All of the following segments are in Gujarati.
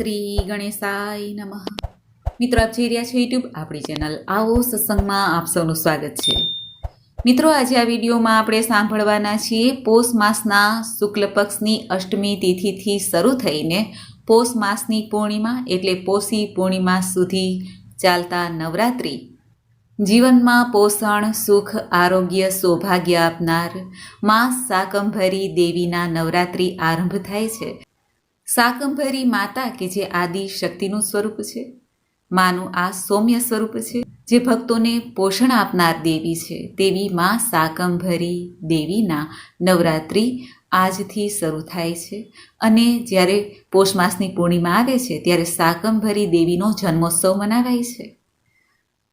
શ્રી ગણેશાય નમઃ. મિત્રો, આપ જોઈ રહ્યા છો યુટ્યુબ આપણી ચેનલ આવો સત્સંગમાં આપ સૌનું સ્વાગત છે. મિત્રો, આજે આ વિડીયોમાં આપણે સાંભળવાના છીએ પોષ માસના શુક્લ પક્ષની અષ્ટમી તિથિથી શરૂ થઈને પોષ માસની પૂર્ણિમા એટલે પોષી પૂર્ણિમા સુધી ચાલતા નવરાત્રિ. જીવનમાં પોષણ, સુખ, આરોગ્ય, સૌભાગ્ય આપનારમાં શાકંભરી દેવીના નવરાત્રિ આરંભ થાય છે. શાકંભરી માતા કે જે આદિ શક્તિનું સ્વરૂપ છે? માનું આ સૌમ્ય સ્વરૂપ છે, જે ભક્તોને પોષણ આપનાર દેવી છે. તેવી માં શાકંભરી દેવીના નવરાત્રિ આજથી શરૂ થાય છે અને જ્યારે પોષ માસની પૂર્ણિમા આવે છે, ત્યારે શાકંભરી દેવીનો જન્મોત્સવ મનાવાય છે.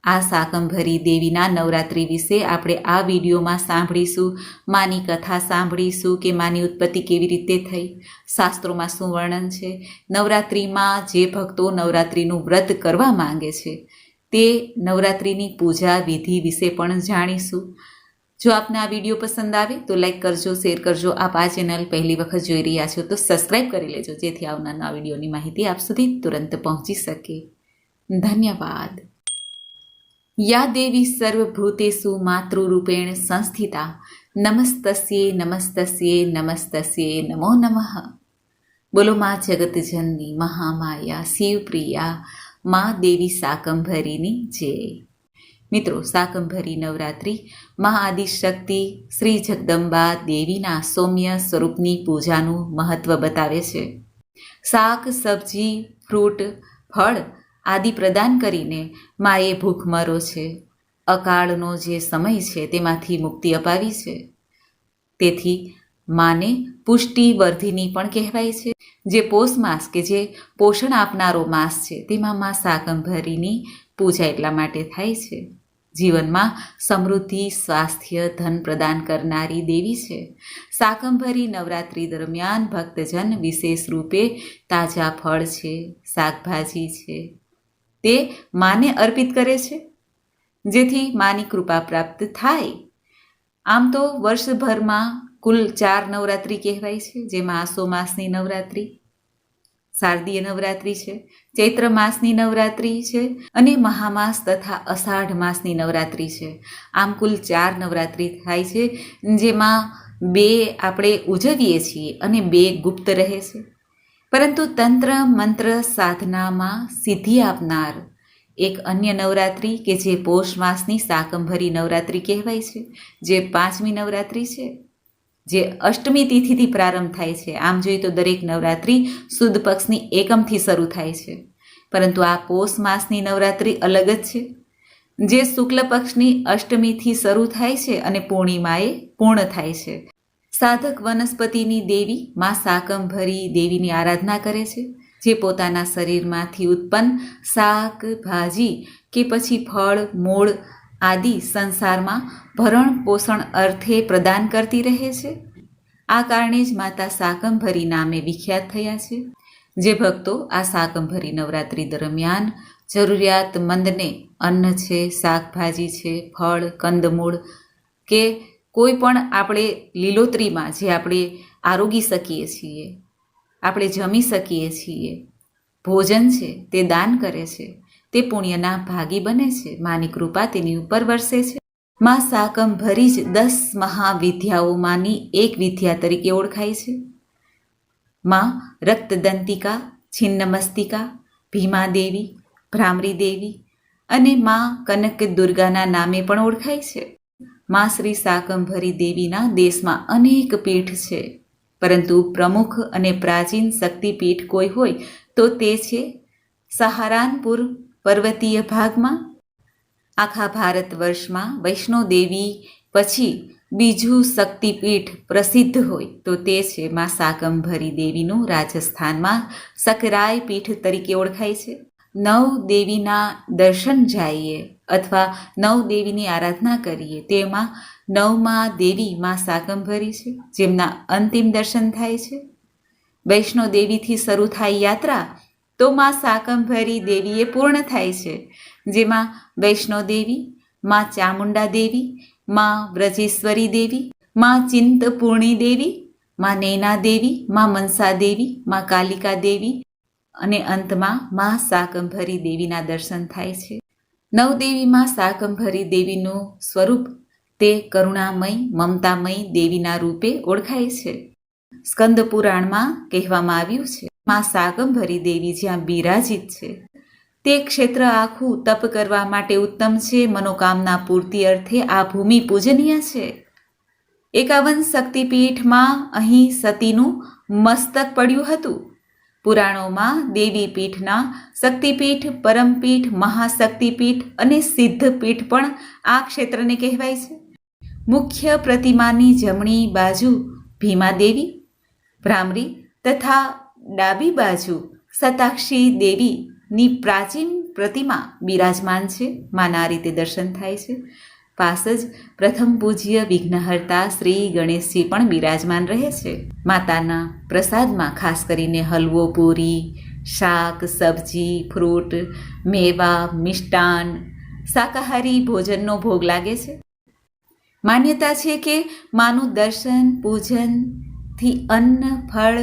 આ શાકંભરી દેવીના નવરાત્રિ વિશે આપણે આ વિડીયોમાં સાંભળીશું, માની કથા સાંભળીશું કે માની ઉત્પત્તિ કેવી રીતે થઈ, શાસ્ત્રોમાં શું વર્ણન છે, નવરાત્રિમાં જે ભક્તો નવરાત્રિનું વ્રત કરવા માંગે છે, તે નવરાત્રિની પૂજા વિધિ વિશે પણ જાણીશું. જો આપને આ વીડિયો પસંદ આવે તો લાઈક કરજો, શેર કરજો. આપ આ ચેનલ પહેલી વખત જોઈ રહ્યા છો તો સબસ્ક્રાઈબ કરી લેજો, જેથી આવનારના વિડીયોની માહિતી આપ સુધી તુરંત પહોંચી શકે. ધન્યવાદ. યા દેવી સર્વભૂતેષુ માતૃરૂપેણ સંસ્થિતા. નમસ્તસ્યે નમસ્તસ્યે નમસ્તસ્યે નમો નમઃ. બોલો મા જગતજનની મહામાયા, શિવપ્રિયા, મા દેવી શાકંભરીની જય. મિત્રો શાકંભરી નવરાત્રિ, મા આદિશક્તિ, શ્રી જગદંબા દેવીના સૌમ્ય સ્વરૂપની પૂજાનું મહત્વ બતાવે છે. શાક, સબ્જી, ફ્રૂટ, ફળ આદિ પ્રદાન કરીને માએ ભૂખમરો છે. અકાળનો જે સમય છે તેમાંથી મુક્તિ અપાવી છે. તેથી માને પુષ્ટિવર્ધિની પણ કહેવાય છે, જે પોષ માસ કે જે પોષણ આપનારો માસ છે તેમાં મા શાકંભરીની પૂજા એટલા માટે થાય છે. જીવનમાં સમૃદ્ધિ, સ્વાસ્થ્ય, ધન પ્રદાન કરનારી દેવી છે. શાકંભરી નવરાત્રિ દરમિયાન ભક્તજન વિશેષ રૂપે તાજા ફળ છે, શાકભાજી છે તે માને અર્પિત કરે છે. જેથી માની કૃપા પ્રાપ્ત થાય. આમ તો વર્ષભરમાં કુલ ચાર નવરાત્રિ કહેવાય છે, જેમાં આસો માસની નવરાત્રિ, શારદીય નવરાત્રિ છે, ચૈત્ર માસની નવરાત્રિ છે અને મહામાસ તથા અષાઢ માસની નવરાત્રિ છે. આમ કુલ ચાર નવરાત્રિ થાય છે, જેમાં બે આપણે ઉજવીએ છીએ અને બે ગુપ્ત રહે છે. પરંતુ તંત્ર, મંત્ર, સાધનામાં સિદ્ધિ આપનાર એક અન્ય નવરાત્રિ કે જે પોષ માસની શાકંભરી નવરાત્રિ કહેવાય છે, જે પાંચમી નવરાત્રિ છે, જે અષ્ટમી તિથિથી પ્રારંભ થાય છે. આમ જોઈએ તો દરેક નવરાત્રિ સુદ પક્ષની એકમથી શરૂ થાય છે. પરંતુ આ પોષ માસની નવરાત્રિ અલગ જ છે. જે શુક્લ પક્ષની અષ્ટમીથી શરૂ થાય છે અને પૂર્ણિમાએ પૂર્ણ થાય છે. સાધક વનસ્પતિની દેવી માં શાકંભરી દેવીની આરાધના કરે છે, જે પોતાના શરીરમાંથી ઉત્પન્ન શાક, ભાજી કે પછી ફળ, મૂળ આદિ સંસારમાં ભરણ પોષણ અર્થે પ્રદાન કરતી રહે છે. આ કારણે જ માતા શાકંભરી નામે વિખ્યાત થયા છે. જે ભક્તો આ શાકંભરી નવરાત્રિ દરમિયાન જરૂરિયાતમંદને અન્ન છે, શાકભાજી છે, ફળ, કંદમૂળ કે કોઈ પણ આપણે લીલોતરીમાં જે આપણે આરોગી શકીએ છીએ, આપણે જમી શકીએ છીએ, ભોજન છે, તે દાન કરે છે, તે પુણ્યના ભાગી બને છે, માની કૃપા તેની ઉપર વરસે છે. માં શાકંભરી જ દસ મહાવિદ્યાઓમાંની એક વિદ્યા તરીકે ઓળખાય છે. માં રક્તદંતિકા, છિન્નમસ્તિકા, ભીમાદેવી ભ્રામરી દેવી અને માં કનક દુર્ગાના નામે પણ ઓળખાય છે. માં શ્રી શાકંભરી દેવીના દેશમાં અનેક પીઠ છે. પરંતુ પ્રમુખ અને પ્રાચીન શક્તિપીઠ કોઈ હોય તો તે છે સહારાનપુર પર્વતીય ભાગમાં. આખા ભારત વર્ષમાં વૈષ્ણો દેવી પછી બીજું શક્તિપીઠ પ્રસિદ્ધ હોય તો તે છે માં શાકંભરી દેવીનું રાજસ્થાનમાં સકરાય પીઠ તરીકે ઓળખાય છે. નવ દેવીના દર્શન જઈએ. અથવા નવ દેવીની આરાધના કરીએ, તેમાં નવમાં દેવી માં શાકંભરી છે, જેમના અંતિમ દર્શન થાય છે. વૈષ્ણો દેવીથી શરૂ થાય યાત્રા, તો માં શાકંભરી દેવીએ પૂર્ણ થાય છે. જેમાં વૈષ્ણો દેવી, માં ચામુંડા દેવી, માં વ્રજેશ્વરી દેવી, માં ચિંતપૂર્ણી દેવી, માં નૈના દેવી, માં મનસા દેવી, માં કાલિકા દેવી અને અંતમાં મા શાકંભરી દેવીના દર્શન થાય છે. નવદેવીમાં શાકંભરી દેવીનું સ્વરૂપ તે કરુણામય, મમતામય દેવીના રૂપે ઓળખાય છે. સ્કંદ પુરાણમાં કહેવામાં આવ્યું છે, માં શાકંભરી દેવી જ્યાં બિરાજિત છે. તે ક્ષેત્ર આખું તપ કરવા માટે ઉત્તમ છે, મનોકામના પૂર્તિ અર્થે આ ભૂમિ પૂજનીય છે. એકાવન શક્તિપીઠમાં અહીં સતીનું મસ્તક પડ્યું હતું. પુરાણોમાં દેવી પીઠના શક્તિપીઠ, પરમપીઠ, મહાશક્તિપીઠ અને સિદ્ધપીઠ પણ આ ક્ષેત્રને કહેવાય છે. મુખ્ય પ્રતિમાની જમણી બાજુ ભીમાદેવી, ભ્રામરી તથા ડાબી બાજુ સતાક્ષી દેવીની પ્રાચીન પ્રતિમા બિરાજમાન છે. માના રીતે દર્શન થાય છે. પાસ જ પ્રથમ પૂજ્ય વિઘ્નહર્તા શ્રી ગણેશજી પણ બિરાજમાન રહે છે. માતાના પ્રસાદમાં ખાસ કરીને હલવો પૂરી, શાક, સબ્જી, ફ્રૂટ, મેવા, મિષ્ટાન, શાકાહારી ભોજનનો ભોગ લાગે છે. માન્યતા છે કે માનું દર્શન પૂજનથી અન્ન, ફળ,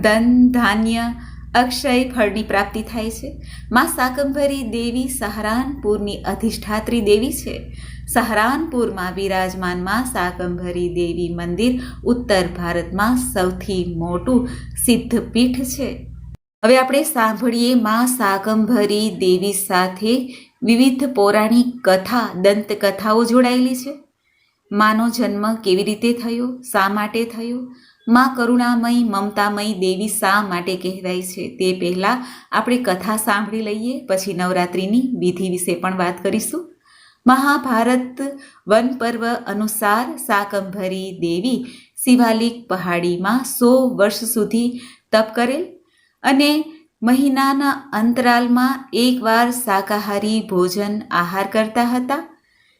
ધન, ધાન્ય અક્ષય ફળની પ્રાપ્તિ થાય છે. માં શાકંભરી દેવી સહરાનપુરની અધિષ્ઠાત્રી દેવી છે. સહરાનપુરમાં બિરાજમાનમાં શાકંભરી દેવી મંદિર ઉત્તર ભારતમાં સૌથી મોટું સિદ્ધપીઠ છે. હવે આપણે સાંભળીએ માં શાકંભરી દેવી સાથે વિવિધ પૌરાણિક કથા દંતકથાઓ જોડાયેલી છે. માનો જન્મ કેવી રીતે થયો, શા માટે થયો માં કરુણામય, મમતામય દેવી શા માટે કહેવાય છે તે પહેલાં આપણે કથા સાંભળી લઈએ, પછી નવરાત્રિની વિધિ વિશે પણ વાત કરીશું. મહાભારત વન પર્વ અનુસાર શાકંભરી દેવી શિવાલિક પહાડીમાં સો વર્ષ સુધી તપ કરેલ અને મહિનાના અંતરાલમાં એકવાર શાકાહારી ભોજન આહાર કરતા હતા.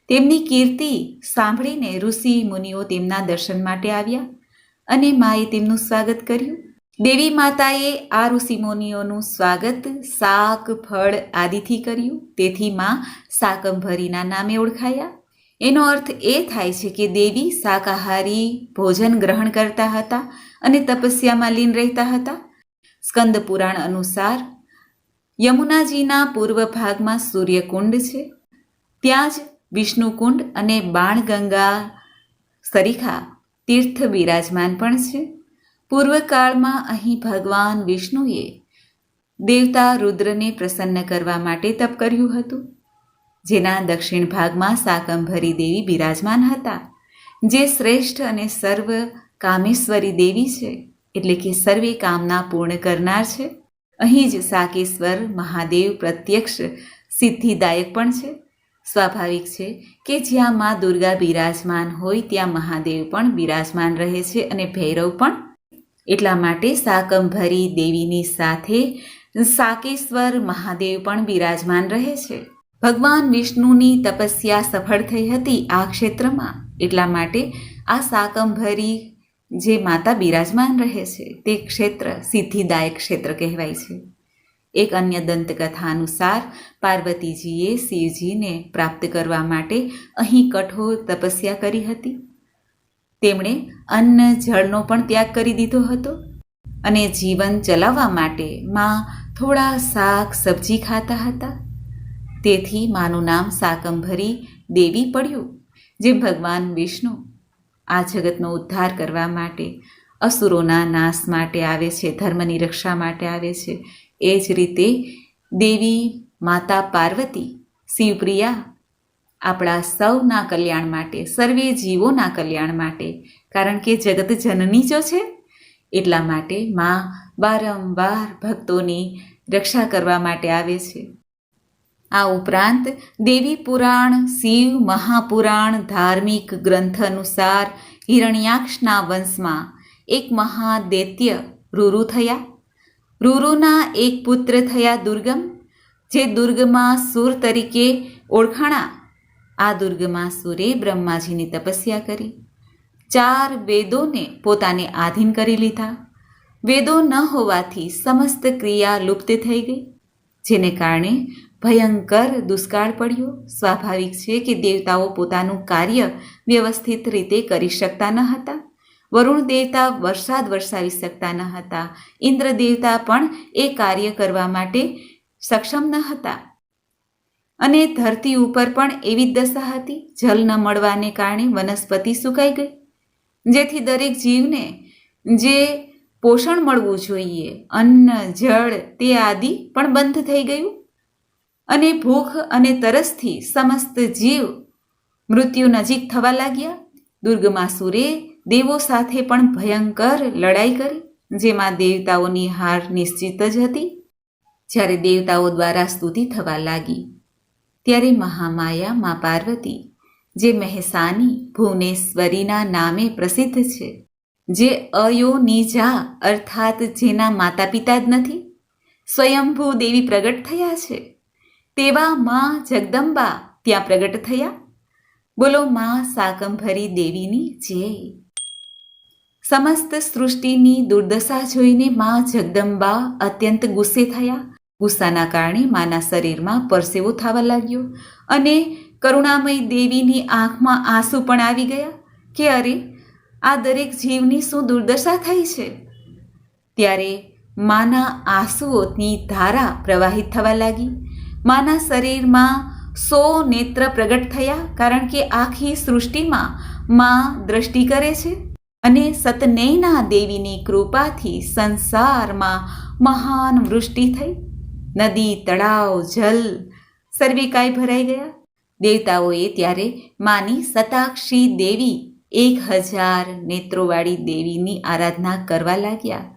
તેમની કીર્તિ સાંભળીને ઋષિ મુનિઓ તેમના દર્શન માટે આવ્યા. અને માએ તેમનું સ્વાગત કર્યું. દેવી માતાએ આ ઋષિમુનિઓનું સ્વાગત શાક, ફળ આદિથી કર્યું. તેથી માં શાકંભરીના નામે ઓળખાયા. એનો અર્થ એ થાય છે કે દેવી શાકાહારી ભોજન ગ્રહણ કરતા હતા અને તપસ્યામાં લીન રહેતા હતા. સ્કંદ પુરાણ અનુસાર યમુનાજીના પૂર્વ ભાગમાં સૂર્યકુંડ છે. ત્યાં જ વિષ્ણુકુંડ અને બાણગંગા સરીખા તીર્થ બિરાજમાન પણ છે. પૂર્વકાળમાં અહીં ભગવાન વિષ્ણુએ દેવતા રુદ્રને પ્રસન્ન કરવા માટે તપ કર્યું હતું. જેના દક્ષિણ ભાગમાં શાકંભરી દેવી બિરાજમાન હતા. જે શ્રેષ્ઠ અને સર્વ કામેશ્વરી દેવી છે, એટલે કે સર્વે કામના પૂર્ણ કરનાર છે. અહીં જ સાકેશ્વર મહાદેવ પ્રત્યક્ષ સિદ્ધિદાયક પણ છે. સ્વાભાવિક છે કે જ્યાં મા દુર્ગા બિરાજમાન હોય ત્યાં મહાદેવ પણ બિરાજમાન રહે છે અને ભૈરવ પણ. એટલા માટે શાકંભરી દેવીની સાથે સાકેશ્વર મહાદેવ પણ બિરાજમાન રહે છે. ભગવાન વિષ્ણુની તપસ્યા સફળ થઈ હતી આ ક્ષેત્રમાં. એટલા માટે આ શાકંભરી જે માતા બિરાજમાન રહે છે તે ક્ષેત્ર સિદ્ધિદાયક ક્ષેત્ર કહેવાય છે. એક અન્ય દંતકથા અનુસાર પાર્વતીજીએ શિવજીને પ્રાપ્ત કરવા માટે અહીં કઠોર તપસ્યા કરી હતી. તેમણે અન્ન જળનો પણ ત્યાગ કરી દીધો હતો અને જીવન ચલાવવા માટે માં થોડા શાક સબ્જી ખાતા હતા. તેથી માનું નામ શાકંભરી દેવી પડ્યું, જે ભગવાન વિષ્ણુ આ જગતનો ઉદ્ધાર કરવા માટે અસુરોના નાશ માટે આવે છે, ધર્મની રક્ષા માટે આવે છે એ જ રીતે દેવી, માતા, પાર્વતી, શિવપ્રિયા આપણા સૌના કલ્યાણ માટે, સર્વે જીવોના કલ્યાણ માટે, કારણ કે જગત જનની જો છે. એટલા માટે માં વારંવાર ભક્તોની રક્ષા કરવા માટે આવે છે. આ ઉપરાંત દેવી પુરાણ, શિવ મહાપુરાણ, ધાર્મિક ગ્રંથ અનુસાર હિરણ્યાક્ષના વંશમાં એક મહાદૈત્ય રૂરુ થયા. રૂરુના એક પુત્ર થયા દુર્ગમ, જે દુર્ગમાં સુર તરીકે ઓળખાણા. આ દુર્ગમાં સુરે બ્રહ્માજીની તપસ્યા કરી. ચાર વેદોને પોતાને આધીન કરી લીધા. વેદો ન હોવાથી સમસ્ત ક્રિયા લુપ્ત થઈ ગઈ, જેને કારણે ભયંકર દુષ્કાળ પડ્યો. સ્વાભાવિક છે કે દેવતાઓ પોતાનું કાર્ય વ્યવસ્થિત રીતે કરી શકતા ન હતા. વરુણ દેવતા વરસાદ વરસાવી શકતા ન હતા. ઇન્દ્ર દેવતા પણ એ કાર્ય કરવા માટે સક્ષમ ન હતા. અને ધરતી ઉપર પણ એવી જ દશા હતી. જલ ન મળવાને કારણે વનસ્પતિ સુકાઈ ગઈ. જેથી દરેક જીવને જે પોષણ મળવું જોઈએ, અન્ન, જળ, તે આદિ પણ બંધ થઈ ગયું. અને ભૂખ અને તરસથી સમસ્ત જીવ મૃત્યુ નજીક થવા લાગ્યા. દુર્ગમાસુરે દેવો સાથે પણ ભયંકર લડાઈ કરી, જેમાં દેવતાઓની હાર નિશ્ચિત જ હતી. જ્યારે દેવતાઓ દ્વારા સ્તુતિ થવા લાગી, ત્યારે મહામાયા મા પાર્વતી, જે મહેસાની ભુવનેશ્વરીના નામે પ્રસિદ્ધ છે, જે અયોનિજા અર્થાત જેના માતા પિતા જ નથી, સ્વયંભૂ દેવી પ્રગટ થયા છે. તેવા મા જગદંબા ત્યાં પ્રગટ થયા. બોલો મા સાકંભરી દેવીની જય. સમસ્ત સૃષ્ટિની દુર્દશા જોઈને મા જગદંબા અત્યંત ગુસ્સે થયા. ગુસ્સાના કારણે માના શરીરમાં પરસેવો થવા લાગ્યો અને કરુણામય દેવીની આંખમાં આંસુ પણ આવી ગયા કે અરે, આ દરેક જીવની શું દુર્દશા થઈ છે? ત્યારે માના આંસુઓની ધારા પ્રવાહિત થવા લાગી. માના શરીરમાં સો નેત્ર પ્રગટ થયા કારણ કે આખી સૃષ્ટિમાં મા દ્રષ્ટિ કરે છે. અને સતનૈના દેવીની કૃપાથી સંસારમાં મહાન વૃષ્ટિ થઈ. નદી, તળાવ, જલ સર્વે કાંઈ ભરાઈ ગયા. દેવતાઓએ ત્યારે માની સતાક્ષી દેવી એક હજાર નેત્રોવાળી દેવીની આરાધના કરવા લાગ્યા.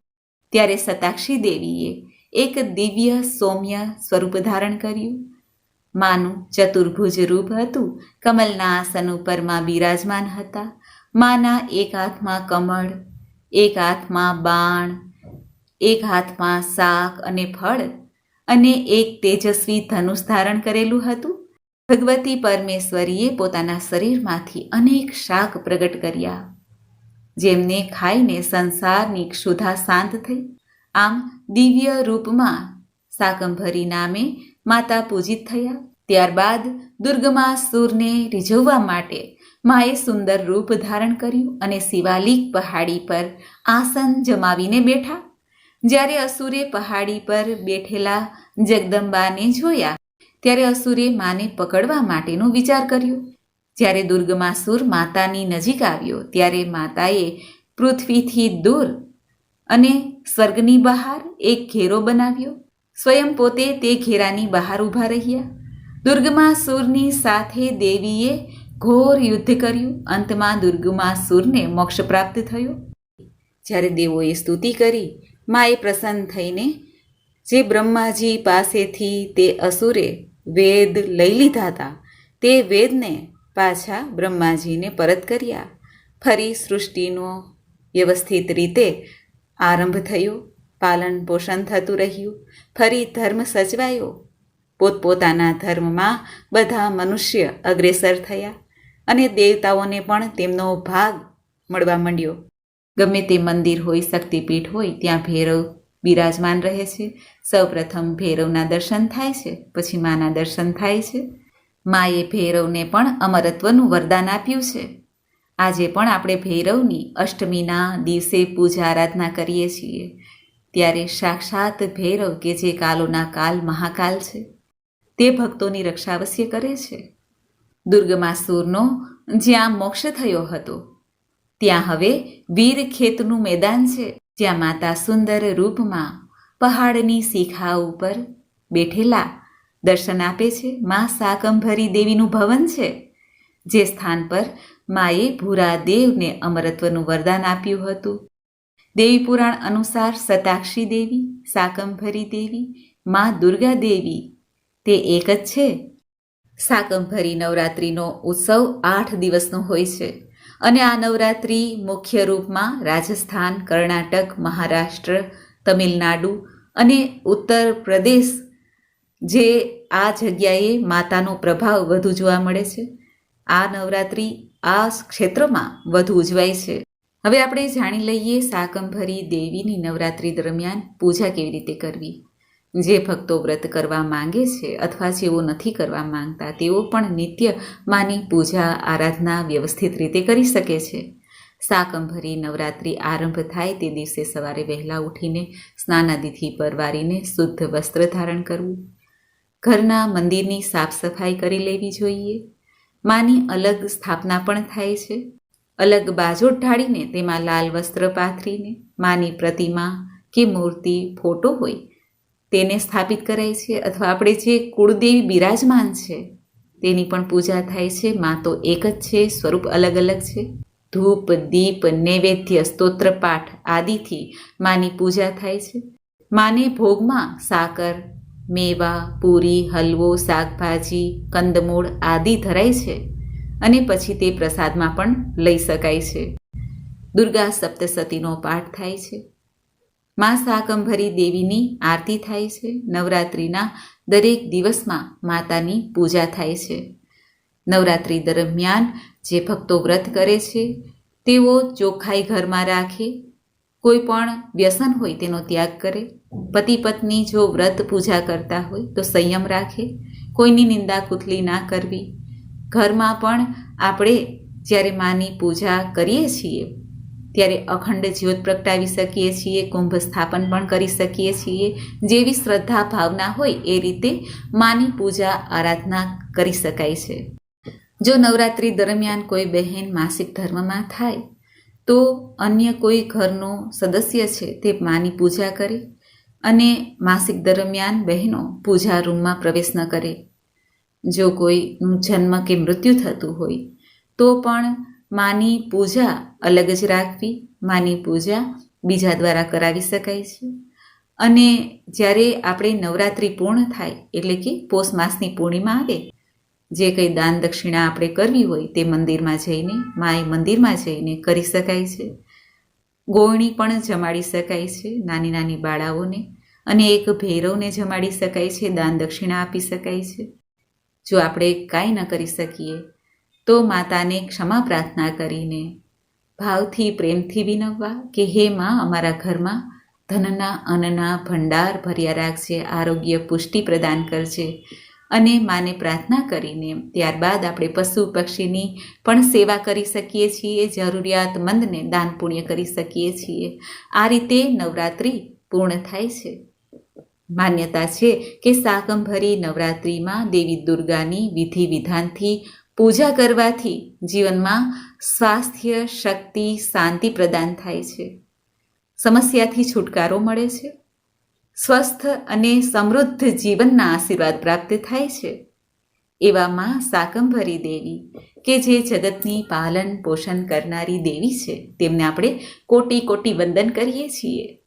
ત્યારે સતાક્ષી દેવીએ એક દિવ્ય સૌમ્ય સ્વરૂપ ધારણ કર્યું. માનું ચતુર્ભુજ રૂપ હતું. કમલના આસન ઉપરમાં બિરાજમાન હતા. માના એક હાથમાં કમળ, એક હાથમાં બાણ, એક હાથમાં શાક અને ફળ અને એક તેજસ્વી ધનુષ ધારણ કરેલું હતું. ભગવતી પરમેશ્વરીએ પોતાના શરીરમાંથી અનેક શાક પ્રગટ કર્યા, જેમને ખાઈને સંસારની ક્ષુધા શાંત થઈ. આમ દિવ્ય રૂપમાં શાકંભરી નામે માતા પૂજિત થયા. ત્યારબાદ દુર્ગમાં સુરને રીઝવવા માટે માએ સુંદર રૂપ ધારણ કર્યું અને શિવાલિક પહાડી પર આસન જમાવીને બેઠા. જ્યારે અસુરે પહાડી પર બેઠેલા જગદંબાને જોયા, ત્યારે અસુરે માને પકડવા માટેનો વિચાર કર્યો. જ્યારે દુર્ગમાસુર માતાની નજીક આવ્યો, ત્યારે માતાએ પૃથ્વીથી દૂર અને સ્વર્ગની બહાર એક ઘેરો બનાવ્યો. સ્વયં પોતે તે ઘેરાની બહાર ઊભા રહ્યા. દુર્ગમાસુરની સાથે દેવીએ ઘોર યુદ્ધ કર્યું. અંતમાં દુર્ગમાં સુરને મોક્ષ પ્રાપ્ત થયો. જ્યારે દેવોએ સ્તુતિ કરી, માએ પ્રસન્ન થઈને જે બ્રહ્માજી પાસેથી તે અસુરે વેદ લઈ લીધા હતા, તે વેદને પાછા બ્રહ્માજીને પરત કર્યા. ફરી સૃષ્ટિનો વ્યવસ્થિત રીતે આરંભ થયો. પાલન પોષણ થતું રહ્યું. ફરી ધર્મ સચવાયો. પોતપોતાના ધર્મમાં બધા મનુષ્ય અગ્રેસર થયા. અને દેવતાઓને પણ તેમનો ભાગ મળવા માંડ્યો. ગમે તે મંદિર હોય, શક્તિપીઠ હોય, ત્યાં ભૈરવ બિરાજમાન રહે છે. સૌપ્રથમ ભૈરવના દર્શન થાય છે, પછી માના દર્શન થાય છે. માએ ભૈરવને પણ અમરત્વનું વરદાન આપ્યું છે. આજે પણ આપણે ભૈરવની અષ્ટમીના દિવસે પૂજા આરાધના કરીએ છીએ. ત્યારે સાક્ષાત ભૈરવ કે જે કાલોના કાલ મહાકાલ છે, તે ભક્તોની રક્ષા અવશ્ય કરે છે. દુર્ગમાસુરનો જ્યાં મોક્ષ થયો હતો. ત્યાં હવે વીર ખેતનું મેદાન છે, જ્યાં માતા સુંદર રૂપમાં પહાડની શિખા ઉપર બેઠેલા દર્શન આપે છે. મા શાકંભરી દેવીનું ભવન છે, જે સ્થાન પર માએ ભૂરા દેવને અમરત્વનું વરદાન આપ્યું હતું. દેવી પુરાણ અનુસાર સતાક્ષી દેવી શાકંભરી દેવી, મા દુર્ગા દેવી તે એક જ છે. શાકંભરી નવરાત્રિનો ઉત્સવ આઠ દિવસનો હોય છે. અને આ નવરાત્રિ મુખ્ય રૂપમાં રાજસ્થાન, કર્ણાટક, મહારાષ્ટ્ર, તમિલનાડુ અને ઉત્તર પ્રદેશ જે આ જગ્યાએ માતાનો પ્રભાવ વધુ જોવા મળે છે. આ નવરાત્રિ આ ક્ષેત્રમાં વધુ ઉજવાય છે. હવે આપણે જાણી લઈએ શાકંભરી દેવીની નવરાત્રિ દરમિયાન પૂજા કેવી રીતે કરવી. જે ભક્તો વ્રત કરવા માંગે છે અથવા જેઓ નથી કરવા માંગતા, તેઓ પણ નિત્ય માની પૂજા, આરાધના વ્યવસ્થિત રીતે કરી શકે છે. સાકંભરી નવરાત્રિ આરંભ થાય તે દિવસે સવારે વહેલા ઉઠીને સ્નાનાદિથી પરવારીને શુદ્ધ વસ્ત્ર ધારણ કરવું. ઘરના મંદિરની સાફ સફાઈ કરી લેવી જોઈએ. માની અલગ સ્થાપના પણ થાય છે. અલગ બાજોટ ઢાળીને તેમાં લાલ વસ્ત્ર પાથરીને માની પ્રતિમા કે મૂર્તિ, ફોટો હોય તેને સ્થાપિત કરાય છે અથવા આપણે જે કુળદેવી બિરાજમાન છે, તેની પણ પૂજા થાય છે. માં તો એક જ છે, સ્વરૂપ અલગ અલગ છે. ધૂપ, દીપ, નૈવેદ્ય, સ્તોત્ર, પાઠ આદિથી માની પૂજા થાય છે. માને ભોગમાં સાકર, મેવા, પૂરી, હલવો, શાકભાજી, કંદમૂળ આદિ ધરાય છે અને પછી તે પ્રસાદમાં પણ લઈ શકાય છે. દુર્ગા સપ્તસતીનો પાઠ થાય છે. મા શાકંભરી દેવીની આરતી થાય છે. નવરાત્રિના દરેક દિવસમાં માતાની પૂજા થાય છે. નવરાત્રિ દરમિયાન જે ભક્તો વ્રત કરે છે, તેઓ ચોખ્ખાઈ ઘરમાં રાખે, કોઈ પણ વ્યસન હોય તેનો ત્યાગ કરે. પતિ પત્ની જો વ્રત પૂજા કરતા હોય તો સંયમ રાખે, કોઈની નિંદા કુથલી ના કરવી. ઘરમાં પણ આપણે જ્યારે માની પૂજા કરીએ છીએ ત્યારે અખંડ જ્યોત પ્રગટાવી શકીએ છીએ, કુંભ સ્થાપન પણ કરી શકીએ છીએ. જેવી શ્રદ્ધા ભાવના હોય એ રીતે માની પૂજા, આરાધના કરી શકાય છે. જો નવરાત્રિ દરમિયાન કોઈ બહેન માસિક ધર્મમાં થાય, તો અન્ય કોઈ ઘરનો સદસ્ય છે તે માની પૂજા કરે અને માસિક દરમિયાન બહેનો પૂજા રૂમમાં પ્રવેશ ન કરે. જો કોઈનું જન્મ કે મૃત્યુ થતું હોય, તો પણ માની પૂજા અલગ જ રાખવી, માની પૂજા બીજા દ્વારા કરાવી શકાય છે. અને જ્યારે આપણે નવરાત્રિ પૂર્ણ થાય, એટલે કે પોષ માસની પૂર્ણિમા આવે, જે કંઈ દાન દક્ષિણા આપણે કરવી હોય તે મંદિરમાં જઈને, માએ મંદિરમાં જઈને કરી શકાય છે. ગોળણી પણ જમાડી શકાય છે નાની નાની બાળાઓને અને એક ભૈરવને જમાડી શકાય છે, દાન દક્ષિણા આપી શકાય છે. જો આપણે કાંઈ ન કરી શકીએ તો માતાને ક્ષમા પ્રાર્થના કરીને ભાવથી પ્રેમથી વિનવવા કે હે માં, અમારા ઘરમાં ધનના, અન્નના ભંડાર ભર્યા રાખજે, આરોગ્ય પુષ્ટિ પ્રદાન કરજે. અને માને પ્રાર્થના કરીને ત્યારબાદ આપણે પશુ પક્ષીની પણ સેવા કરી શકીએ છીએ, જરૂરિયાતમંદને દાન પુણ્ય કરી શકીએ છીએ. આ રીતે નવરાત્રિ પૂર્ણ થાય છે. માન્યતા છે કે શાકંભરી નવરાત્રિમાં દેવી દુર્ગાની વિધિ વિધાનથી પૂજા કરવાથી જીવનમાં સ્વાસ્થ્ય, શક્તિ, શાંતિ પ્રદાન થાય છે. સમસ્યાથી છુટકારો મળે છે. સ્વસ્થ અને સમૃદ્ધ જીવનના આશીર્વાદ પ્રાપ્ત થાય છે. એવામાં શાકંભરી દેવી કે જે જગતની પાલન પોષણ કરનારી દેવી છે. તેમને આપણે કોટી કોટી વંદન કરીએ છીએ.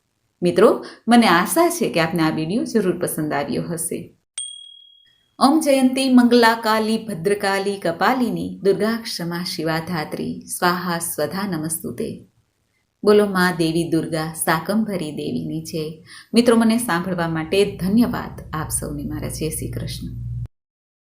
મિત્રો, મને આશા છે કે આપને આ વીડિયો જરૂર પસંદ આવ્યો હશે. ઓમ જયંતી મંગલા કાલી ભદ્રકાલી, કપાલિની દુર્ગા ક્ષમા શિવાધાત્રી. સ્વાહા, સ્વધા નમસ્તુતે. બોલો મા દેવી દુર્ગા, સાકંભરી દેવીની છે મિત્રો, મને સાંભળવા માટે ધન્યવાદ આપ સૌને મારા જય શ્રી કૃષ્ણ.